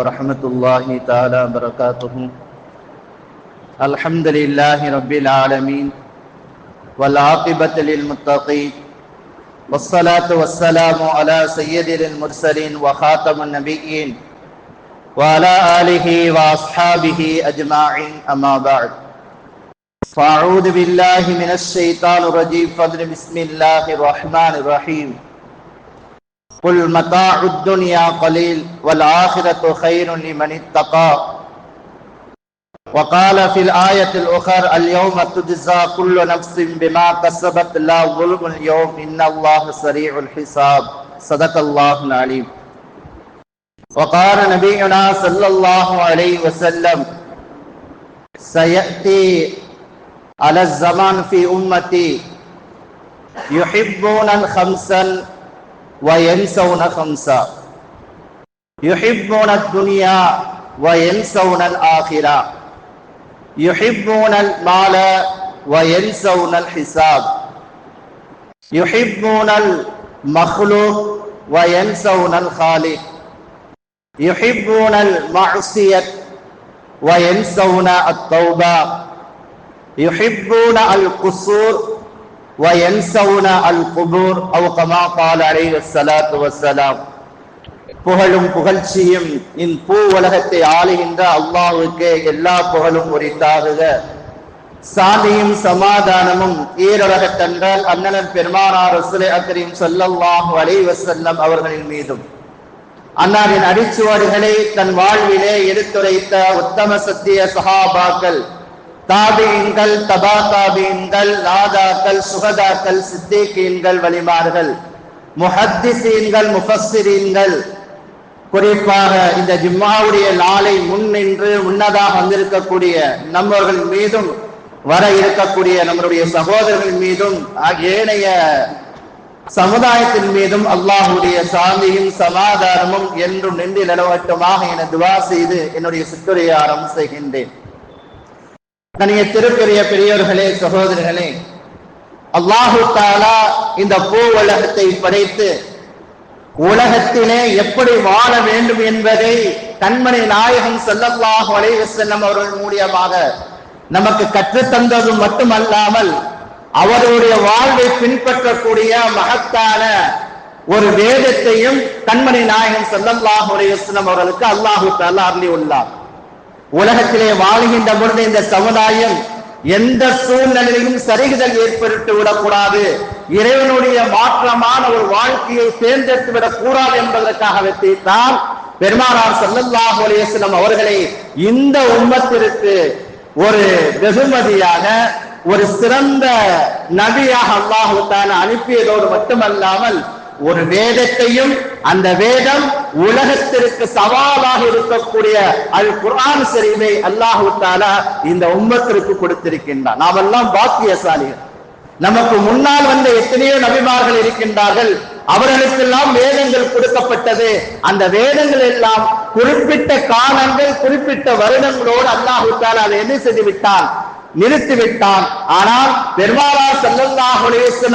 ورحمة الله تعالى وبركاته. الحمد لله رب العالمين والعاقبة للمتقين والصلاة والسلام على سيد المرسلين وخاتم النبيين وعلى آله وأصحابه أجمعين أما بعد. فأعوذ بالله من الشيطان الرجيم. فضل بسم الله الرحمن الرحيم. قل متاع الدنيا قليل والآخرة خير لمن اتقى. وقال في الآية الأخرى اليوم تجزى كل نفس بما كسبت لا ظلم اليوم إن الله سريع الحساب. صدق الله العليم. وقال نبينا صلى الله عليه وسلم سيأتي على الزمان في أمتي يحبون خمسا وينسون خمسا يحبون الدنيا وينسون الآخرة. يحبون المال وينسون الحساب. يحبون المخلوق وينسون الخالق. يحبون المعصية وينسون التوبة. يحبون القصور وينسون القبور أو كما قال عليه الصلاة والسلام புகழும் புகழ்ச்சியும் இன் பூ உலகத்தை ஆளுகின்ற அல்லாஹுக்கு எல்லா புகழும் உரித்தாகுக சாந்தியும் சமாதானமும் ஈருலகத்தன்றால் அண்ணனர் பெருமானார் ரசுலை அக்கரீம் சொல்லல்லாஹு அலைஹி வஸல்லம் அவர்களின் மீதும் அன்னாரின் அடிச்சுவடுகளை தன் வாழ்விலே எடுத்துரைத்த உத்தம சத்திய சஹாபாக்கள் தாபீன்கள் தபா தாபீன்கள் நாதாக்கள் சுகதாக்கள் சித்தீக்கீன்கள் வலிமார்கள் முஹத்திசீன்கள் முஃபஸ்ஸிரீன்கள். குறிப்பாக இந்த ஜிம்மாவுடைய நாளை முன் நின்று முன்னதாக வந்திருக்கக்கூடிய நம்மவர்கள் மீதும் வர இருக்கக்கூடிய நம்மளுடைய சகோதரர்கள் மீதும் ஏனைய சமுதாயத்தின் மீதும் அல்லாஹுடைய சாந்தியும் சமாதானமும் என்றும் நின்று நிலவட்டமாக என துவா செய்து என்னுடைய சித்துரையை ஆரம்பம் செய்கின்றேன் தனிய திருப்பெரிய பெரியோர்களே சகோதரர்களே அல்லாஹு தாலா இந்த பூ உலகத்தை படைத்து உலகத்திலே எப்படி வாழ வேண்டும் என்பதை கண்மணி நாயகம் செல்லல்லாஹு அலைவசல்லம் அவர்கள் மூலியமாக நமக்கு கற்றுத்தந்தது மட்டுமல்லாமல் அவருடைய வாழ்வை பின்பற்றக்கூடிய மகத்தான ஒரு வேதத்தையும் கண்மணி நாயகம் செல்லல்லாஹு அலைவசல்லம் அவர்களுக்கு அல்லாஹு தாலா அருளி உள்ளார் உலகத்திலே வாழ்கின்ற பொழுது இந்த சமுதாயம் எந்த சூழ்நிலையிலும் சரிகுதல் ஏற்பட்டு விடக்கூடாது. இறைவனுடைய மாற்றமான ஒரு வாழ்க்கையை தேர்ந்தெடுத்து விடக் கூடாது என்பதற்காக தான் பெருமானார் சல்லல்லாஹு அலையம் அவர்களை இந்த உம்மத்திற்கு ஒரு வெகுமதியாக ஒரு சிறந்த நபியாக அல்லாஹு தான் அனுப்பியதோடு மட்டுமல்லாமல் ஒரு வேதத்தையும் அந்த வேதம் உலகத்திற்கு சவாலாக இருக்கக்கூடிய அல் குரான் சரிவை அல்லாஹு தாலா இந்த உம்மத்திற்கு கொடுத்திருக்கின்றான். நாம் எல்லாம் பாக்கியசாலிகள். நமக்கு முன்னால் வந்த எத்தனையோ நபிமார்கள் இருக்கின்றார்கள். அவர்களுக்கெல்லாம் வேதங்கள் கொடுக்கப்பட்டது. அந்த வேதங்கள் எல்லாம் குறிப்பிட்ட காலங்கள் குறிப்பிட்ட வருடங்களோடு அல்லாஹு தாலா அதை என்ன செய்து விட்டான் நிறுத்திவிட்டான். ஆனால் பெருமாளார் செல்லல்லாஹ்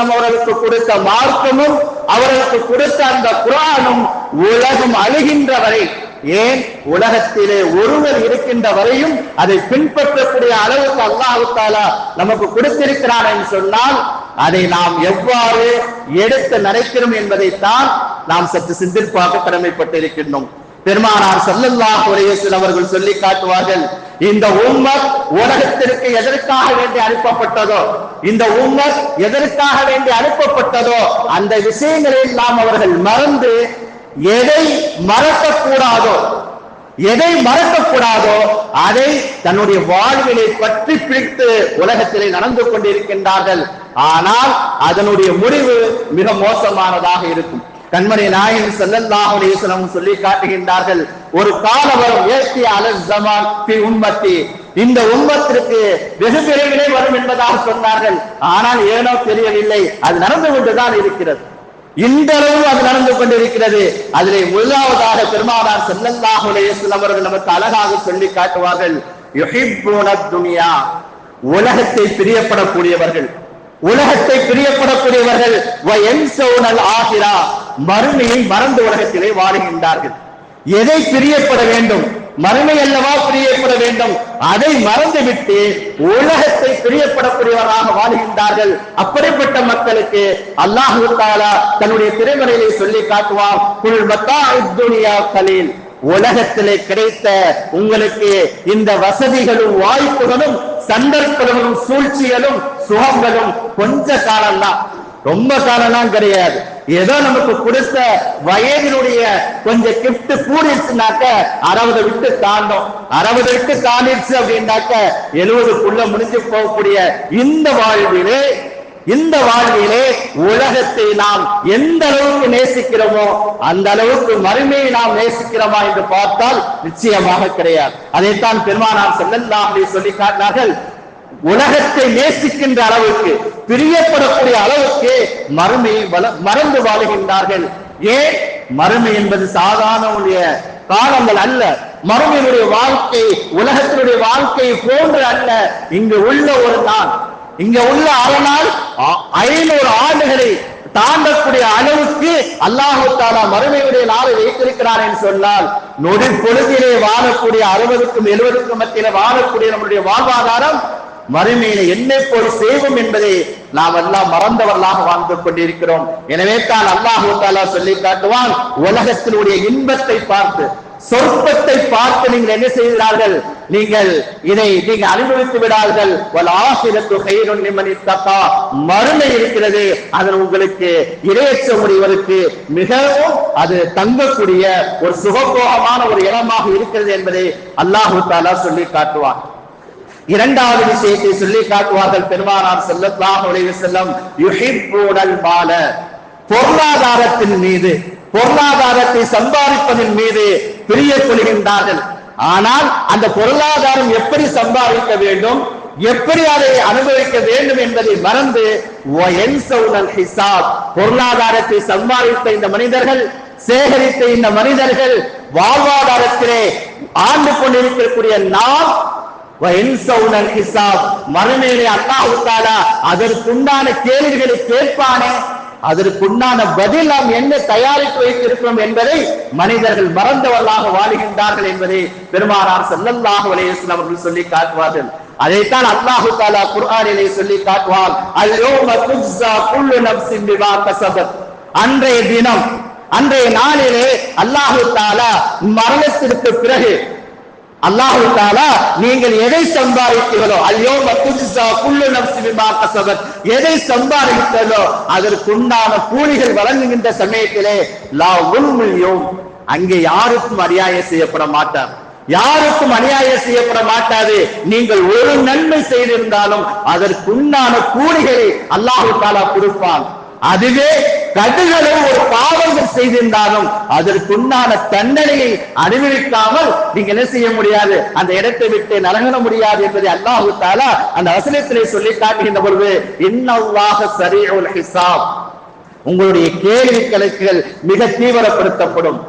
அவர்களுக்கு கொடுத்த மார்க்கமும் அவர்களுக்கு கொடுத்த அந்த குரானும் உலகம் அழுகின்ற வரை ஏன்? உலகத்திலே ஒருவர் இருக்கின்ற வரையும் அதை பின்பற்றக்கூடிய அளவுக்கு அல்லாஹு தாலா நமக்கு கொடுத்திருக்கிறான் என்று சொன்னால் அதை நாம் எவ்வாறு எடுத்து நடக்கிறோம் என்பதைத்தான் நாம் சற்று சிந்திப்பாக கடமைப்பட்டிருக்கின்றோம். பெருமானார் சல்லல்லாஹ் உரையசில் அவர்கள் சொல்லி காட்டுவார்கள் இந்த உம்மர் உலகத்திற்கு எதற்காக வேண்டி அனுப்பப்பட்டதோ இந்த உம்மர் எதற்காக வேண்டி அனுப்பப்பட்டதோ அந்த விஷயங்களை எல்லாம் அவர்கள் மறந்து எதை மறக்கக்கூடாதோ எதை மறக்கக்கூடாதோ அதை தன்னுடைய வாழ்விலை பற்றி பிடித்து உலகத்திலே நடந்து கொண்டிருக்கின்றார்கள். ஆனால் அதனுடைய முடிவு மிக மோசமானதாக இருக்கும். கண்மணி நாயகன் செல்லல்லாஹுலேசனம் சொல்லி காட்டுகின்றார்கள் ஒரு காலம் வரும் ஏற்றிய அலஸ் ஜமான் பி இந்த உண்மத்திற்கு வெகு விரைவிலே வரும் என்பதாக சொன்னார்கள். ஆனால் ஏனோ தெரியவில்லை அது நடந்து கொண்டுதான் இருக்கிறது. இந்த அளவு அது நடந்து கொண்டிருக்கிறது. அதிலே முதலாவதாக பெருமானார் செல்லல்லாஹுலேசன் அவர்கள் நமக்கு அழகாக சொல்லி காட்டுவார்கள். துனியா. உலகத்தை பிரியப்படக்கூடியவர்கள். உலகத்தை பிரியப்படக்கூடியவர்கள். ஆகிறா ஆகிரா. மறுமையை மறந்து உலகத்திலே வாழுகின்றார்கள். எதை பிரியப்பட வேண்டும்? மறுமை அல்லவா பிரியப்பட வேண்டும்? அதை மறந்துவிட்டு உலகத்தை பிரியப்படக்கூடியவராக வாழ்கின்றார்கள். அப்படிப்பட்ட மக்களுக்கு அல்லாஹு தாலா தன்னுடைய திருமறையை சொல்லி காட்டுவான் குல் துனியா கலீல். உலகத்திலே கிடைத்த உங்களுக்கு இந்த வசதிகளும் வாய்ப்புகளும் சந்தர்ப்பங்களும் சூழ்ச்சிகளும் சுகங்களும் கொஞ்ச காலம்தான். ரொம்ப காலம்லாம் கிடையாது. ஏதோ நமக்கு கொடுத்த வயதினுடைய கொஞ்சம் கிஃப்ட் கூடிடுச்சுனாக்க அறுபது விட்டு தாண்டும். அறுபது விட்டு தாண்டிடுச்சு அப்படின்னாக்க எழுபதுக்குள்ள முடிஞ்சு போகக்கூடிய இந்த வாழ்விலே இந்த வாழ்விலே உலகத்தை நாம் எந்த அளவுக்கு நேசிக்கிறோமோ அந்த அளவுக்கு மறுமையை நாம் நேசிக்கிறோமா என்று பார்த்தால் நிச்சயமாக கிடையாது. அதைத்தான் பெருமானார் செல்லல்லாஹ் சொல்லி காட்டினார்கள். உலகத்தை நேசிக்கின்ற அளவுக்கு பிரியப்படக்கூடிய அளவுக்கு மறுமையை மறந்து வாழுகின்றார்கள். ஏன்? மறுமை என்பது சாதாரண காலங்கள் அல்ல. மறுமையினுடைய வாழ்க்கை உலகத்தினுடைய வாழ்க்கை போன்று அல்ல. இங்கு உள்ள ஒரு நாள் இங்க உள்ள அரணால் ஐநூறு ஆண்டுகளை தாண்டக்கூடிய அளவுக்கு அல்லாஹு தாலா மறுமையுடைய நாளை வைத்திருக்கிறார் என்று சொன்னால் நொடி பொழுதிலே வாழக்கூடிய அறுபதுக்கும் எழுபதுக்கும் மத்தியில வாழக்கூடிய நம்முடைய வாழ்வாதாரம் மறுமையில என்னை போல் செய்வோம் என்பதை நாம் எல்லாம் மறந்தவர்களாக வாழ்ந்து கொண்டிருக்கிறோம். எனவே தான் அல்லாஹு தாலா சொல்லி காட்டுவான் உலகத்தினுடைய இன்பத்தை பார்த்து சொற்பத்தை பார்த்து நீங்கள் என்ன செய்கிறார்கள்? நீங்கள் இதை நீங்கள் அனுபவித்து விடார்கள் மறுமை இருக்கிறது அதன் உங்களுக்கு இரையற்ற முடிவதற்கு மிகவும் அது தங்கக்கூடிய ஒரு சுகபோகமான ஒரு இடமாக இருக்கிறது என்பதை அல்லாஹு தாலா சொல்லி காட்டுவான். இரண்டாவது விஷயத்தை சொல்லி காட்டுவார்கள் பெருமானார் செல்லத்லாஹ் செல்லம் யுஹிப்பூடல் பால பொருளாதாரத்தின் மீது பொருளாதாரத்தை சம்பாதிப்பதன் மீது பிரிய கொள்கின்றார்கள். ஆனால் அந்த பொருளாதாரம் எப்படி சம்பாதிக்க வேண்டும் எப்படி அதை அனுபவிக்க வேண்டும் என்பதை மறந்து பொருளாதாரத்தை சம்பாதித்த இந்த மனிதர்கள் சேகரித்த இந்த மனிதர்கள் வாழ்வாதாரத்திலே ஆண்டு கொண்டிருக்கக்கூடிய நாம் மறுமையிலே அல்லாஹுத்தாலா அதற்குண்டான கேள்விகளை கேட்பானே. அதற்குண்டான பதில் நாம் என்ன தயாரித்து வைத்திருக்கிறோம் என்பதை மனிதர்கள் மறந்தவர்களாக வாழுகின்றார்கள் என்பதை பெருமானார் செல்லல்லாக வலையேசன் அவர்கள் சொல்லி காட்டுவார்கள். அதைத்தான் அல்லாஹு தாலா குர்ஆனிலே சொல்லி காட்டுவார் அன்றைய தினம் அன்றைய நாளிலே அல்லாஹு தாலா மரணத்திற்கு பிறகு அல்லாஹு தாலா நீங்கள் எதை சம்பாதித்தீர்களோ அல்லோ மத்துஜா குள்ளு நப்சி கசபத். எதை சம்பாதித்தீர்களோ அதற்குண்டான கூலிகள் வழங்குகின்ற சமயத்திலே லா உண்மையும் அங்கே யாருக்கும் அநியாயம் செய்யப்பட மாட்டார். யாருக்கும் அநியாயம் செய்யப்பட மாட்டாது. நீங்கள் ஒரு நன்மை செய்திருந்தாலும் அதற்குண்டான கூலிகளை அல்லாஹு தாலா கொடுப்பான். அதுவே கடுகளும் ஒரு பாவங்கள் செய்திருந்தாலும் அதற்குண்டான தண்டனையை அனுபவிக்காமல் நீங்க என்ன செய்ய முடியாது? அந்த இடத்தை விட்டு நலங்கன முடியாது என்பதை அல்லாஹு தாலா அந்த வசனத்திலே சொல்லி காட்டுகின்ற பொழுது இன்னவாக சரி ஹிசாப். உங்களுடைய கேள்வி கணக்குகள் மிக தீவிரப்படுத்தப்படும்.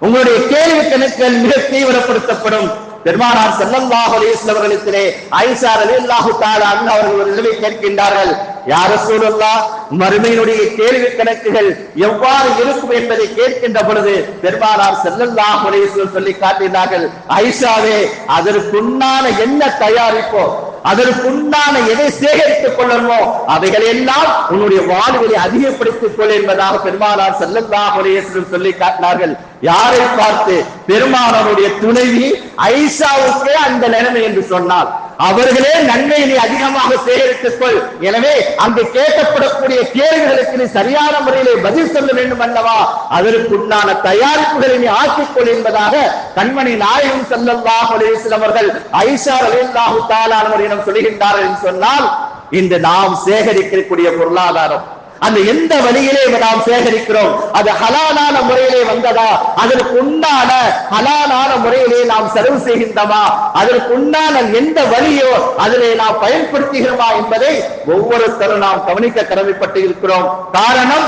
உங்களுடைய கேள்வி கணக்குகள் மிக தீவிரப்படுத்தப்படும். பெருமானார் செல்லல்லாஹ் அலிஸ்லவர்களிடத்திலே ஐசா அலி அல்லாஹு தாலான் அவர்கள் ஒரு நிலைமை கேட்கின்றார்கள். யார சூழல்லா மறுமையினுடைய கேள்வி கணக்குகள் எவ்வாறு இருக்கும் என்பதை கேட்கின்ற பொழுது பெருமானார் செல்லல்லாஹ் அலிஸ்லம் சொல்லி காட்டினார்கள் ஐஷாவே அதற்குண்டான என்ன தயாரிப்போ அதற்குண்டான எதை சேகரித்துக் கொள்ளணுமோ அவைகள் எல்லாம் உன்னுடைய வாழ்விலை அதிகப்படுத்திக் கொள் என்பதாக பெருமானார் செல்லல்லாஹ் சொல்லி காட்டினார்கள். யாரை பார்த்து? பெருமானாருடைய துணைவி ஐசாவுக்கே அந்த நிலைமை என்று சொன்னால் அவர்களே நன்மையை அதிகமாக சேகரித்துக் கொள். எனவே அங்கு கேட்கப்படக்கூடிய கேள்விகளுக்கு நீ சரியான முறையிலே பதில் சொல்ல வேண்டும் அல்லவா? அதற்குண்டான தயாரிப்புகளை நீ ஆக்கிக்கொள் என்பதாக கண்மணி நாயகம் செல்லல்லாஹ் அலிஸ்லம் அவர்கள் ஐஷா அலில்லாஹு தாலானவரிடம் சொல்லுகின்றார்கள் என்று சொன்னால் இன்று நாம் சேகரிக்கக்கூடிய பொருளாதாரம் அந்த எந்த வழியிலே நாம் சேகரிக்கிறோம்? அது ஹலாலான முறையிலே வந்ததா? அதற்கு உண்டான ஹலாலான முறையிலே நாம் செலவு செய்கின்றமா? அதற்கு உண்டான எந்த வழியோ அதிலே நாம் பயன்படுத்துகிறோமா என்பதை ஒவ்வொருத்தரும் நாம் கவனிக்க கடமைப்பட்டு இருக்கிறோம். காரணம்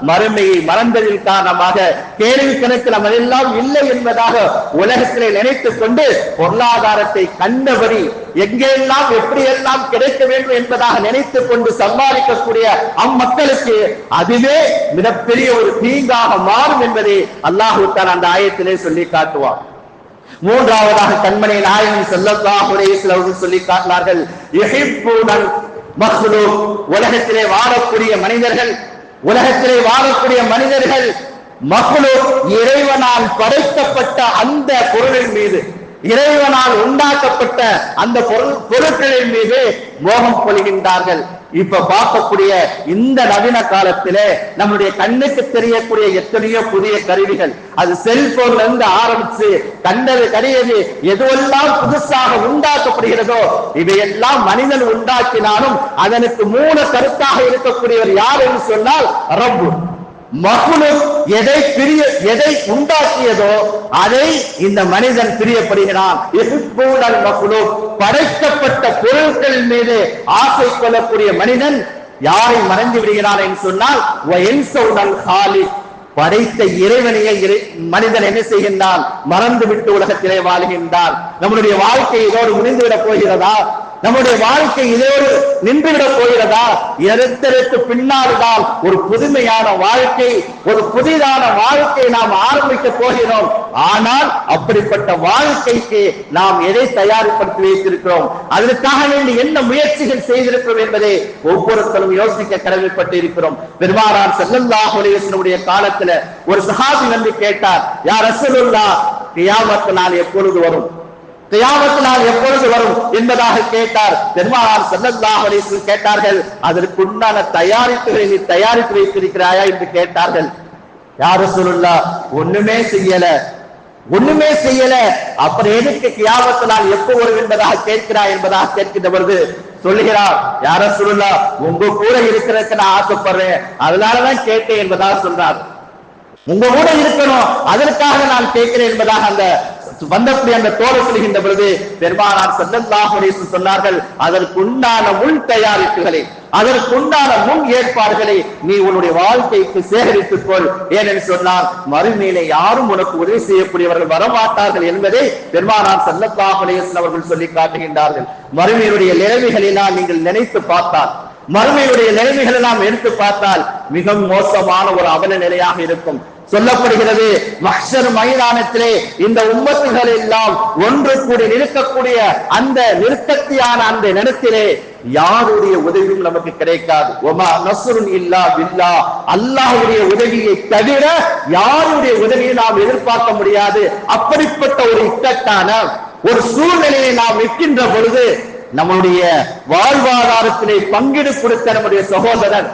மறுமையை மறந்ததில் காரணமாக கேள்வி கணக்கு நம்ம எல்லாம் இல்லை என்பதாக உலகத்திலே நினைத்துக் கொண்டு பொருளாதாரத்தை கண்டபடி எங்கெல்லாம் எப்படியெல்லாம் கிடைக்க வேண்டும் என்பதாக நினைத்துக் கொண்டு சம்பாதிக்கக்கூடிய அம்மக்களுக்கு அதுவே மிகப்பெரிய ஒரு தீங்காக மாறும் என்பதை அல்லாஹு தான் அந்த ஆயத்திலே சொல்லி காட்டுவார் மூன்றாவதாக கண்மணி நாயகன் ஸல்லல்லாஹு அலைஹி அவர்கள் சொல்லி காட்டினார்கள் உலகத்திலே வாழக்கூடிய மனிதர்கள் உலகத்திலே வாழக்கூடிய மனிதர்கள் மக்லூக் இறைவனால் படைக்கப்பட்ட அந்த பொருளின் மீது இறைவனால் உண்டாக்கப்பட்ட அந்த பொருள் பொருட்களின் மீது மோகம் கொள்கின்றார்கள் இப்ப பார்க்கக்கூடிய இந்த நவீன காலத்திலே நம்முடைய கண்ணுக்கு தெரியக்கூடிய எத்தனையோ புதிய கருவிகள் அது செல்போன்ல இருந்து ஆரம்பிச்சு கண்டது கரியது எதுவெல்லாம் புதுசாக உண்டாக்கப்படுகிறதோ இவையெல்லாம் மனிதன் உண்டாக்கினாலும் அதனுக்கு மூல கருத்தாக இருக்கக்கூடியவர் யார் என்று சொன்னால் ரப்பு. மகுலும் எதை பிரிய எதை உண்டாக்கியதோ அதை இந்த மனிதன் பிரியப்படுகிறான். எதிர்ப்பூடல் படைக்கப்பட்ட பொருட்கள் மீது ஆசை கொள்ளக்கூடிய மனிதன் யாரை மறைந்து விடுகிறான் என்று சொன்னால் காலி படைத்த இறைவனையே இறை மனிதன் என்ன செய்கின்றான்? மறந்து விட்டு உலகத்திலே வாழ்கின்றான். நம்முடைய வாழ்க்கை இதோடு முடிந்துவிடப் போகிறதா? நம்முடைய வாழ்க்கை இதோடு நின்றுவிடப் போகிறதா? எருத்தருக்கு பின்னால்தான் ஒரு புதுமையான வாழ்க்கை ஒரு புதிதான வாழ்க்கை நாம் ஆரம்பிக்க போகிறோம். ஆனால் அப்படிப்பட்ட வாழ்க்கைக்கு நாம் எதை தயார்படுத்தி வைத்திருக்கிறோம்? அதற்காக வேண்டி என்ன முயற்சிகள் செய்திருக்கிறோம் என்பதை ஒவ்வொருத்தரும் யோசிக்க கடமைப்பட்டு இருக்கிறோம் பெருமானார் செல்லல்லாஹ் உலகத்தினுடைய காலத்துல ஒரு சஹாபி வந்து கேட்டார் யார் அசலுல்லா கியாமத்து நாள் எப்பொழுது வரும்? கியாமத்து நாள் எப்பொழுது வரும் என்பதாக கேட்டார். பெருமானார் ஸல்லல்லாஹு அலைஹி கேட்டார்கள் அதற்கு உண்டான தயாரிப்புகளை நீ தயாரித்து வைத்திருக்கிறாயா? என்று கேட்டார்கள். யார சொல்லுல்லா ஒண்ணுமே செய்யல. ஒண்ணுமே செய்யல. அப்புறம் எதுக்கு கியாமத்து நான் எப்போ வரும் என்பதாக கேட்கிறாய் என்பதாக கேட்கின்ற பொழுது சொல்லுகிறார் யார சொல்லுல்லா உங்க கூட இருக்கிறதுக்கு நான் ஆசைப்படுறேன். அதனாலதான் கேட்டேன் என்பதாக சொல்றார். உங்க கூட இருக்கணும் அதற்காக நான் கேட்கிறேன் என்பதாக அந்த வந்தக்கூடிய அந்த தோலை சொல்கின்ற பொழுது பெருமானார் ஸல்லல்லாஹு சொன்னார்கள் அதற்குண்டான முன் தயாரிப்புகளை அதற்குண்டான முன் ஏற்பாடுகளை நீ உன்னுடைய வாழ்க்கைக்கு சேகரித்துக் கொள். ஏனென்று சொன்னால் மறுமையிலே யாரும் உனக்கு உதவி செய்யக்கூடியவர்கள் வரமாட்டார்கள் என்பதை பெருமானார் ஸல்லல்லாஹு அவர்கள் சொல்லி காட்டுகின்றார்கள். மறுமையினுடைய நிலைமைகளினால் நீங்கள் நினைத்து பார்த்தால் மறுமையுடைய நிலைமைகளை நாம் எடுத்து பார்த்தால் மிக மோசமான ஒரு அவல நிலையாக இருக்கும். சொல்லப்படுகிறது. மஹர் மைதானத்திலே இந்த உம்மத்துகள் எல்லாம் ஒன்று கூடி நிற்கக்கூடிய அந்த நிறுத்தத்தியான அந்த நிலத்திலே யாருடைய உதவியும் நமக்கு கிடைக்காது. ஒமா நசுருன் இல்லா வில்லா அல்லாஹுடைய உதவியை தவிர யாருடைய உதவியை நாம் எதிர்பார்க்க முடியாது. அப்படிப்பட்ட ஒரு இக்கட்டான ஒரு சூழ்நிலையை நாம் நிற்கின்ற பொழுது நம்முடைய வாழ்வாதாரத்திலே பங்கீடு கொடுத்த நம்முடைய சகோதரர்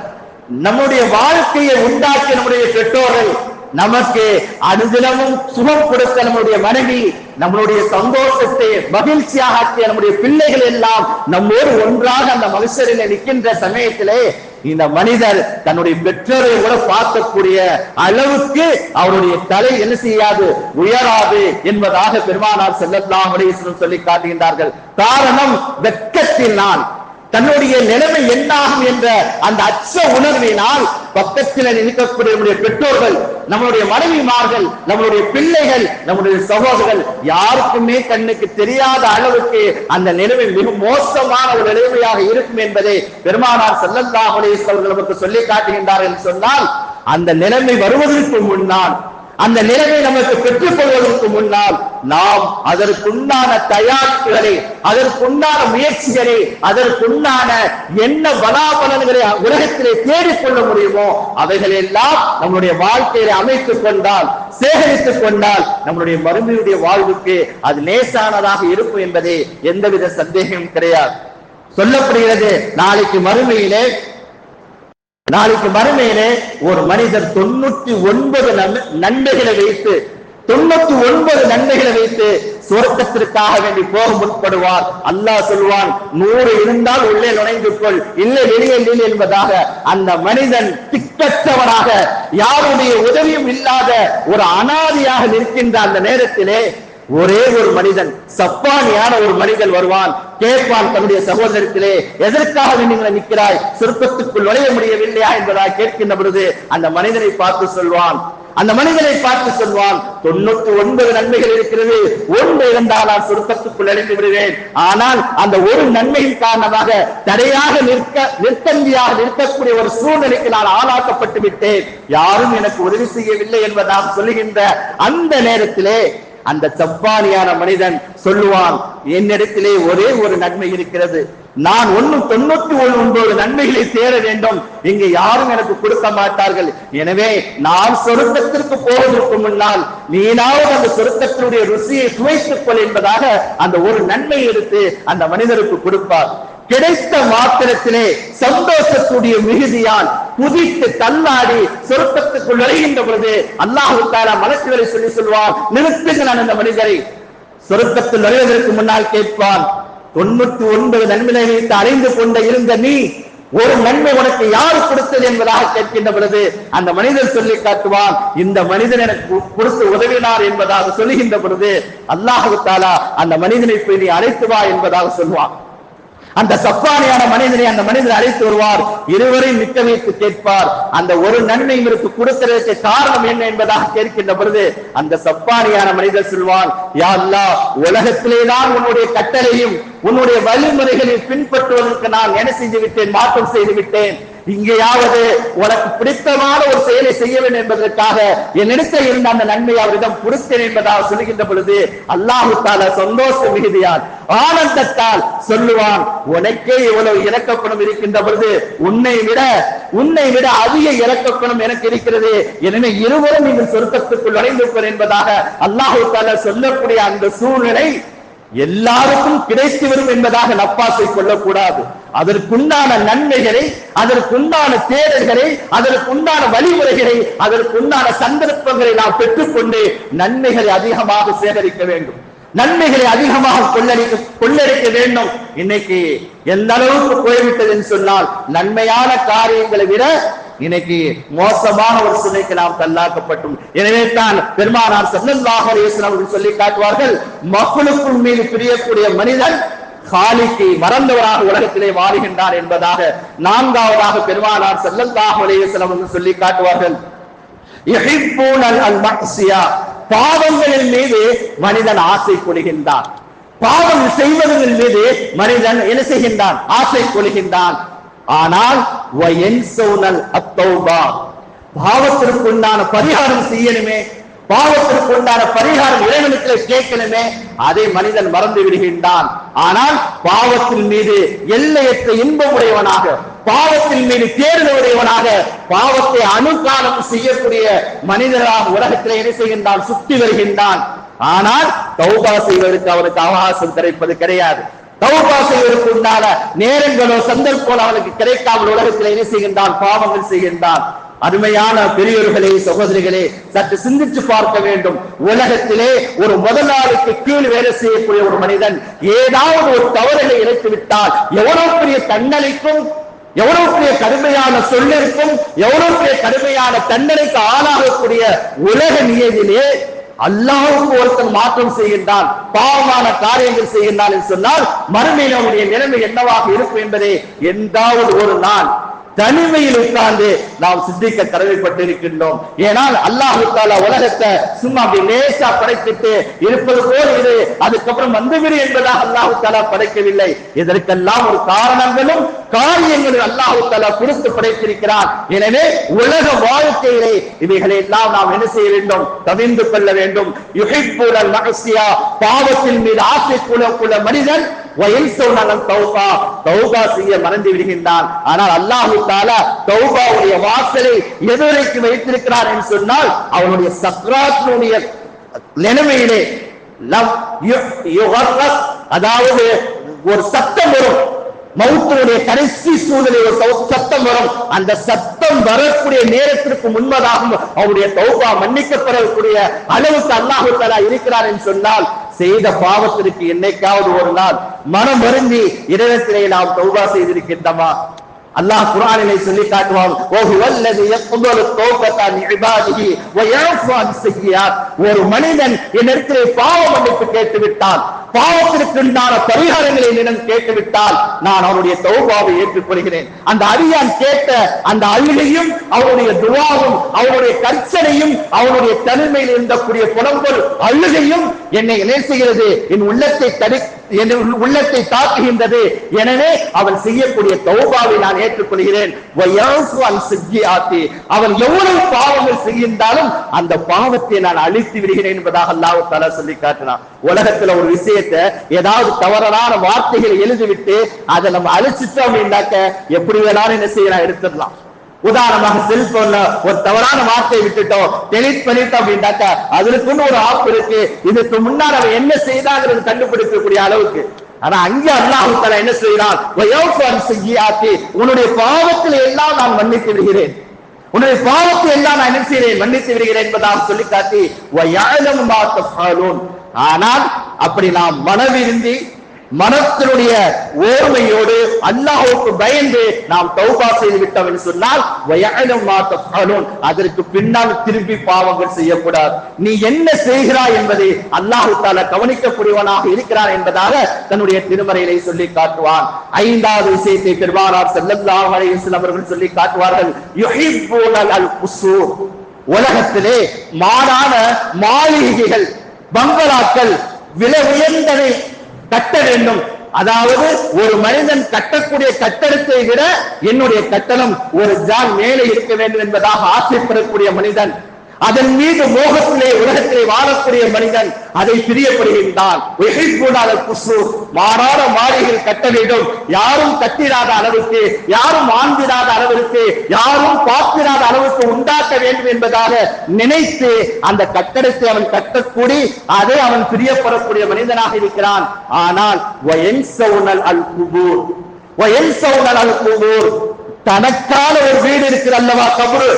நம்முடைய வாழ்க்கையை உண்டாக்கிய நம்முடைய பெற்றோர்கள் நமக்கு அனுதினமும் சுகம் கொடுத்த நம்முடைய மனைவி நம்மளுடைய சந்தோஷத்தை மகிழ்ச்சியாக ஆக்கிய நம்முடைய பிள்ளைகள் எல்லாம் நம்மோடு ஒன்றாக அந்த மனுஷரில் நிற்கின்ற சமயத்திலே இந்த மனிதர் தன்னுடைய பெற்றோரை கூட பார்க்கக்கூடிய அளவுக்கு அவருடைய தலை என்ன செய்யாது உயராது என்பதாக பெருமானார் செல்லல்லாம் சொல்லி காட்டுகின்றார்கள். காரணம் வெக்கத்தினால் தன்னுடைய நிலைமை என்னாகும் என்ற அந்த அச்ச உணர்வினால் பக்கத்தில் இருக்கக்கூடிய நம்முடைய பெற்றோர்கள் நம்மளுடைய மனைவிமார்கள் நம்மளுடைய பிள்ளைகள் நம்முடைய சகோதரர்கள் யாருக்குமே கண்ணுக்கு தெரியாத அளவுக்கு அந்த நிலைமை மிக மோசமான ஒரு நிலைமையாக இருக்கும் என்பதை பெருமானார் ஸல்லல்லாஹு அலைஹி அவர்கள் நமக்கு சொல்லி காட்டுகின்றார் என்று சொன்னால் அந்த நிலைமை வருவதற்கு முன்னால் அந்த நிலைமை நமக்கு பெற்றுக் கொள்வதற்கு முன்னால் நாம் அதற்குண்டான தயாரிப்புகளை அதற்குண்டான முயற்சிகளை அதற்குண்டான என்ன பலாபலன்களை உலகத்திலே தேடிக்கொள்ள முடியுமோ அவைகள் எல்லாம் நம்முடைய வாழ்க்கையில அமைத்துக் கொண்டால் சேகரித்துக் கொண்டால் நம்முடைய மருமையுடைய வாழ்வுக்கு அது லேசானதாக இருக்கும் என்பதே எந்தவித சந்தேகமும் கிடையாது. சொல்லப்படுகிறது நாளைக்கு மறுமையிலே நாளைக்கு மறுமையிலே ஒரு மனிதர் தொண்ணூத்தி ஒன்பது நன்மைகளை வைத்து தொண்ணூத்தி ஒன்பது நன்மைகளை வைத்து சுரக்கத்திற்காக வேண்டி போக முற்படுவார். அல்லாஹ் சொல்வான் நூறு இருந்தால் உள்ளே நுழைந்து கொள். இல்லை வெளியே நில் என்பதாக. அந்த மனிதன் திக்கற்றவனாக யாருடைய உதவியும் இல்லாத ஒரு அனாதியாக நிற்கின்ற அந்த நேரத்திலே ஒரே ஒரு மனிதன் சப்பானியான ஒரு மனிதன் வருவான். கேட்பான் தன்னுடைய சகோதரத்திலே எதற்காக நீங்கள் நிற்கிறாய்? சிற்பத்துக்குள் நுழைய முடியவில்லையா? என்பதாக கேட்கின்ற பொழுது அந்த மனிதனை பார்த்து சொல்வான். அந்த மனிதனை பார்த்து சொல்வான் தொண்ணூத்தி ஒன்பது நன்மைகள் இருக்கிறது. ஒன்று இருந்தால் நான் சுருக்கத்துக்குள் அடைந்து விடுவேன். ஆனால் அந்த ஒரு நன்மையின் காரணமாக தடையாக நிற்க நிற்கந்தியாக நிற்கக்கூடிய ஒரு சூழ்நிலைக்கு நான் ஆளாக்கப்பட்டு விட்டேன். யாரும் எனக்கு உதவி செய்யவில்லை என்பதாக சொல்லுகின்ற அந்த நேரத்திலே அந்த செவ்வானியான மனிதன் சொல்லுவான் என்னிடத்திலே ஒரே ஒரு நன்மை இருக்கிறது. நான் ஒன்னும் தொண்ணூத்தி ஒன்பது நன்மைகளை சேர வேண்டும். இங்கு யாரும் எனக்கு கொடுக்க மாட்டார்கள். எனவே நான் சொருக்கத்திற்கு போவதற்கு முன்னால் நீனாவது அந்த சொருக்கத்தினுடைய ருசியை சுவைத்துக் கொள் என்பதாக அந்த ஒரு நன்மை எடுத்து அந்த மனிதருக்கு கொடுப்பார். கிடைத்த மாத்திரத்திலே சந்தோஷத்துடைய மிகுதியால் குதித்து தள்ளாடி சொருக்கத்துக்குள் நுழைகின்ற பொழுது அல்லாஹு தாலா மலக்குகளை சொல்லி சொல்வார் நான் அந்த மனிதரை. சொருக்கத்தில் நுழைவதற்கு முன்னால் கேட்பான் தொண்ணூத்தி ஒன்பது நன்மையை வைத்து அறிந்து கொண்ட இருந்த நீ ஒரு நன்மை உனக்கு யார் கொடுத்தது? என்பதாக கேட்கின்ற பொழுது அந்த மனிதன் சொல்லி காட்டுவான் இந்த மனிதன் எனக்கு கொடுத்து உதவினார் என்பதாக சொல்லுகின்ற பொழுது அல்லாஹு தாலா அந்த மனிதனை போய் நீ அழைத்து வா என்பதாக சொல்லுவான் அந்த சப்பானியான மனிதனை அந்த மனிதர் அழைத்து வருவார். இருவரையும் நிற்க வைத்து கேட்பார். அந்த ஒரு நன்மை இவருக்கு கொடுக்கிறதுக்கு காரணம் என்ன என்பதாக கேட்கின்ற பொழுது அந்த சப்பானியான மனிதர் சொல்வான் யா அல்லா உலகத்திலே தான் உன்னுடைய கட்டளையும் உன்னுடைய வழிமுறைகளையும் பின்பற்றுவதற்கு நான் என்ன செய்து விட்டேன் மாற்றம் செய்து விட்டேன் இங்கேயாவது உனக்கு பிடித்தமான ஒரு செயலை செய்ய வேண்டும் என்பதற்காக என்னிடத்தில் இருந்த அந்த நன்மை அவரிடம் கொடுத்தேன் என்பதாக சொல்லுகின்ற பொழுது அல்லாஹு தால சந்தோஷ மிகுதியால் ஆனந்தத்தால் சொல்லுவான் உனக்கே இவ்வளவு இறக்கப்படும் இருக்கின்ற பொழுது உன்னை விட உன்னை விட அதிக இறக்கப்படும் எனக்கு இருக்கிறது. எனவே இருவரும் நீங்கள் சொருக்கத்துக்குள் நுழைந்திருப்பர் என்பதாக அல்லாஹு தால சொல்லக்கூடிய அந்த சூழ்நிலை எல்லாருக்கும் கிடைத்து வரும் என்பதாக நப்பாசை கொள்ளக்கூடாது அதற்குண்டான நன்மைகளை அதற்குண்டான தேடல்களை அதற்குண்டான வழிமுறைகளை அதற்குண்டான சந்தர்ப்பங்களை நாம் பெற்றுக்கொண்டு நன்மைகளை அதிகமாக சேகரிக்க வேண்டும். நன்மைகளை அதிகமாக கொள்ளடிக்க கொள்ளடிக்க வேண்டும். இன்னைக்கு எந்த அளவுக்கு போய்விட்டது என்று சொன்னால் நன்மையான காரியங்களை விட இன்னைக்கு மோசமான ஒரு சுமைக்கு நாம் தள்ளாக்கப்பட்டோம். எனவே தான் பெருமானார் செல்லாக அவர்கள் சொல்லி காட்டுவார்கள் மக்களுக்குள் மீது பிரியக்கூடிய மனிதன் காலிக்கு மறந்தவராக உலகத்திலே வாழுகின்றார் என்பதாக. நான்காவதாக பெருமானார் செல்லல்லாக என்று சொல்லி காட்டுவார்கள் பாவங்களின் மீது மனிதன் ஆசை கொள்கின்றான். பாவம் செய்வதன் மீது மனிதன் என்ன செய்கின்றான்? ஆசை கொள்கின்றான். ஆனால் பாவத்திற்கு உண்டான பரிகாரம் செய்யணுமே பாவத்திற்கு உண்டான பரிகாரம் இறைவனுக்கு கேட்கணுமே அதை மனிதன் மறந்து விடுகின்றான். ஆனால் பாவத்தின் மீது எல்லையற்ற இன்பம் உடையவனாக பாவத்தின் மீது தேர்தலுடையவனாக பாவத்தை அணுகாலம் செய்யக்கூடிய மனிதராக உலகத்தில் என்ன செய்கின்றான்? சுத்தி வருகின்றான். ஆனால் தௌபா செய்வதற்கு அவனுக்கு அவகாசம் கிடைப்பது கிடையாது. தௌபா செய்வதற்கு உண்டான நேரங்களோ சந்தர்ப்பங்களோ அவனுக்கு கிடைக்காமல் உலகத்தில் என்ன செய்கின்றான்? பாவங்கள் செய்கின்றான். அருமையான பெரியோர்களே சகோதரிகளே சற்று சிந்திச்சு பார்க்க வேண்டும். உலகத்திலே ஒரு முதலாளிக்கு கீழ் வேலை செய்யக்கூடிய ஒரு மனிதன் ஏதாவது ஒரு தவறுகளை இழைத்து விட்டால் எவ்வளவு பெரிய தண்டனைக்கும் எவ்வளவு பெரிய கடுமையான சொல்லிருக்கும் எவ்வளவு பெரிய கடுமையான தண்டனைக்கு ஆளாகக்கூடிய உலக நியதிலே அல்லாவுக்கு ஒருத்தன் மாற்றம் செய்கின்றான் பாவமான காரியங்கள் செய்கின்றான் என்று சொன்னால் மறுமையில் அவனுடைய நிலைமை என்னவாக இருக்கும் என்பதை எந்தாவது ஒரு நாள் தனிமையில் உட்கார்ந்து நாம் சிந்திக்க கடமைப்பட்டிருக்கின்றோம். ஏனால் அல்லாஹு தாலா உலகத்தை சும்மா அப்படி லேசா படைத்துட்டு இருப்பது போல் இது. அதுக்கப்புறம் வந்துவிடு என்பதாக அல்லாஹு தாலா படைக்கவில்லை. இதற்கெல்லாம் ஒரு காரணங்களும் காரியங்களும் அல்லாஹு தாலா கொடுத்து படைத்திருக்கிறான். எனவே உலக வாழ்க்கையிலே இவைகளை எல்லாம் நாம் என்ன செய்ய வேண்டும்? தவிர்ந்து கொள்ள வேண்டும். யுகைப்பூரல் மகசியா பாவத்தின் மீது ஆசை குல மனிதன் செய்ய மறந்து விடுகின்றான். ஆனால் அல்லாஹு தாலா தௌபாவுடைய வாசலை எதுவரைக்கு வைத்திருக்கிறார் என்று சொன்னால் அவனுடைய சக்ராத்தினுடைய நிலைமையிலே அதாவது ஒரு சத்தம் வரும். மௌத்தனுடைய கடைசி சூழ்நிலை ஒரு சத்தம் வரும். அந்த சத்தம் வரக்கூடிய நேரத்திற்கு முன்பதாகவும் அவருடைய தௌபா மன்னிக்கப்படக்கூடிய அளவுக்கு அல்லாஹு தலா இருக்கிறார் என்று சொன்னால் செய்த பாவத்திற்கு என்னைக்காவது ஒரு நாள் மனம் வருந்தி இடத்திலே நாம் தௌபா செய்திருக்கின்றமா? அல்லாஹ் குரானிலே சொல்லி காட்டுவான் ஒரு மனிதன் என்னிடத்திலே பாவ மன்னிப்பு கேட்டு விட்டான் பாவத்திற்கு உண்டான பரிகாரங்களை என்னிடம் கேட்டுவிட்டால் நான் அவனுடைய தௌபாவை ஏற்றுக்கொள்கிறேன். அந்த அரியான் கேட்ட அந்த அழுகையும் அவனுடைய துவாவும் அவனுடைய கர்ச்சனையும் அவனுடைய தனிமையில் இருந்தக்கூடிய புலம்பொருள் அழுகையும் என்னை என்ன செய்கிறது? என் உள்ளத்தை தடி என் உள்ளத்தை தாக்குகின்றது. எனவே அவன் செய்யக்கூடிய தௌபாவை நான் ஏற்றுக்கொள்கிறேன். அவன் எவ்வளவு பாவங்கள் செய்கின்றாலும் அந்த பாவத்தை நான் அழித்து விடுகிறேன் என்பதாக அல்லாஹு தலா சொல்லி காட்டினான். உலகத்துல ஒரு விஷயத்தை ஏதாவது தவறான வார்த்தைகளை எழுதிவிட்டு அதை நம்ம அழிச்சிட்டோம் அப்படின்னாக்க எப்படி வேணாலும் என்ன செய்யலாம்? எடுத்துடலாம். உதாரணமாக செல்போன்ல ஒரு தவறான வார்த்தையை விட்டுட்டோம் டெலிட் பண்ணிட்டோம் அப்படின்னாக்கா அதற்குன்னு ஒரு ஆப் இருக்கு. இதுக்கு முன்னால் அவன் என்ன செய்தாங்கிறது கண்டுபிடிக்கக்கூடிய அளவுக்கு. ஆனா அங்கே அல்லாஹு தஆலா என்ன செய்கிறான்? செய்யாத்தி உன்னுடைய பாவத்தில் எல்லாம் நான் மன்னித்து விடுகிறேன். உன்னுடைய பாவத்தை எல்லாம் நான் என்ன செய்கிறேன்? மன்னித்து விடுகிறேன் என்பதாக சொல்லி காட்டி ஆனால் அப்படி நாம் மனவிருந்தி மனத்தினுடைய ஓர்மையோடு அல்லாஹுக்கு பயந்து நாம் தௌபா செய்து விட்டோம் என்று சொன்னால் அதற்கு பின்னால் திரும்பி பாவங்கள் செய்யக்கூடாது. நீ என்ன செய்கிறாய் என்பதை அல்லாஹு தால கவனிக்கக்கூடியவனாக இருக்கிறான் என்பதாக தன்னுடைய திருமறையிலே சொல்லி காட்டுவான். ஐந்தாவது விஷயத்தை பெருமானார் ஸல்லல்லாஹு அலைஹி அவர்கள் சொல்லி காட்டுவார்கள். உலகத்திலே மாறான மாளிகைகள் பங்களாக்கள் விலை உயர்ந்ததை கட்ட வேண்டும். அதாவது ஒரு மனிதன் கட்டக்கூடிய கட்டடத்தை விட என்னுடைய கட்டணம் ஒரு ஜான் மேலே இருக்க வேண்டும் என்பதாக ஆசைப்படக்கூடிய மனிதன் அதன் மீது மோகத்திலே உலகத்திலே வாழக்கூடிய மனிதன் அதை பிரியப்படுகின்றான். மாறாத மாளிகையில் கட்ட வேண்டும். யாரும் கட்டிடாத அளவுக்கு யாரும் ஆண்டிடாத அளவிற்கு யாரும் பார்த்திடாத அளவுக்கு உண்டாக்க வேண்டும் என்பதாக நினைத்து அந்த கட்டடத்தை அவன் கட்டக்கூடி அதை அவன் பிரியப்படக்கூடிய மனிதனாக இருக்கிறான். ஆனால் அல் குபூர். தனக்கான ஒரு வீடு இருக்கிற அல்லவா கபரு?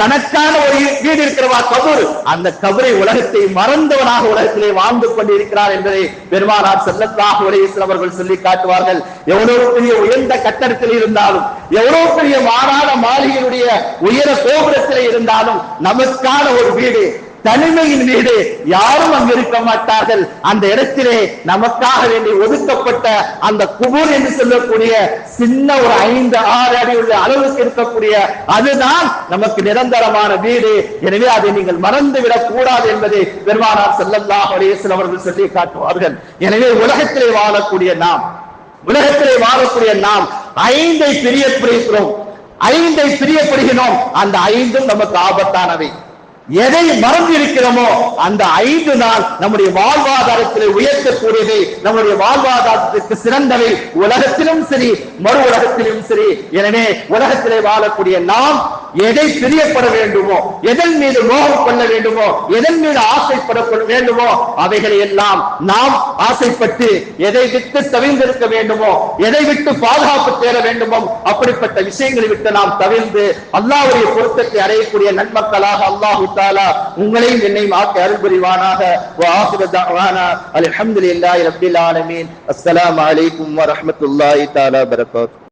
தனக்கான ஒரு வீடு இருக்கிறவா கபூர்? அந்த கபரை உலகத்தை மறந்தவனாக உலகத்திலே வாழ்ந்து கொண்டிருக்கிறார் என்பதை பெருமானார் செல்லத்தாக உலகில் அவர்கள் சொல்லி காட்டுவார்கள். எவ்வளவு பெரிய உயர்ந்த கட்டடத்தில் இருந்தாலும் எவ்வளவு பெரிய மாறான மாளிகையுடைய உயர கோபுரத்திலே இருந்தாலும் நமக்கான ஒரு வீடு தனிமையின் வீடு யாரும் அங்கு இருக்க மாட்டார்கள். அந்த இடத்திலே நமக்காக வேண்டி ஒதுக்கப்பட்ட அந்த குபூர் என்று சொல்லக்கூடிய சின்ன ஒரு ஐந்து ஆறு அடி உள்ள அளவுக்கு இருக்கக்கூடிய அதுதான் நமக்கு நிரந்தரமான வீடு. எனவே அதை நீங்கள் மறந்து விடக் கூடாது என்பதை பெருமானார் ஸல்லல்லாஹு அலைஹி அவர்கள் சொல்லி காட்டுவார்கள். எனவே உலகத்திலே வாழக்கூடிய நாம் உலகத்திலே வாழக்கூடிய நாம் ஐந்தை பிரியப்படுகிறோம். ஐந்தை பிரியப்படுகிறோம். அந்த ஐந்தும் நமக்கு ஆபத்தானவை. எதை மறந்து இருக்கிறோமோ அந்த ஐந்து நாள் நம்முடைய வாழ்வாதாரத்தில் உயர்த்தக்கூடியதை நம்முடைய வாழ்வாதாரத்திற்கு சிறந்தவை உலகத்திலும் சரி மறு உலகத்திலும் சரி. எனவே உலகத்திலே வாழக்கூடிய நாம் எதை பிரியப்பட வேண்டுமோ எதன் மீது மோகம் கொள்ள வேண்டுமோ எதன் மீது ஆசைப்பட வேண்டுமோ அவைகளை எல்லாம் நாம் ஆசைப்பட்டு எதை விட்டு தவிர்ந்திருக்க வேண்டுமோ எதை விட்டு பாதுகாப்பு தேட வேண்டுமோ அப்படிப்பட்ட விஷயங்களை விட்டு நாம் தவிர்ந்து அல்லாவுடைய பொருத்தத்தை அடையக்கூடிய நன்மக்களாக அல்லாஹ் தாலா உங்களையும் என்னையும் ஆக்கி அருள் புரிவானாக. அலமதுல்லாஹி ரபில் ஆலமீன். அஸ்லாம் வலைக்கும் வரமத்துல்லாஹி தாலா பரகாத்து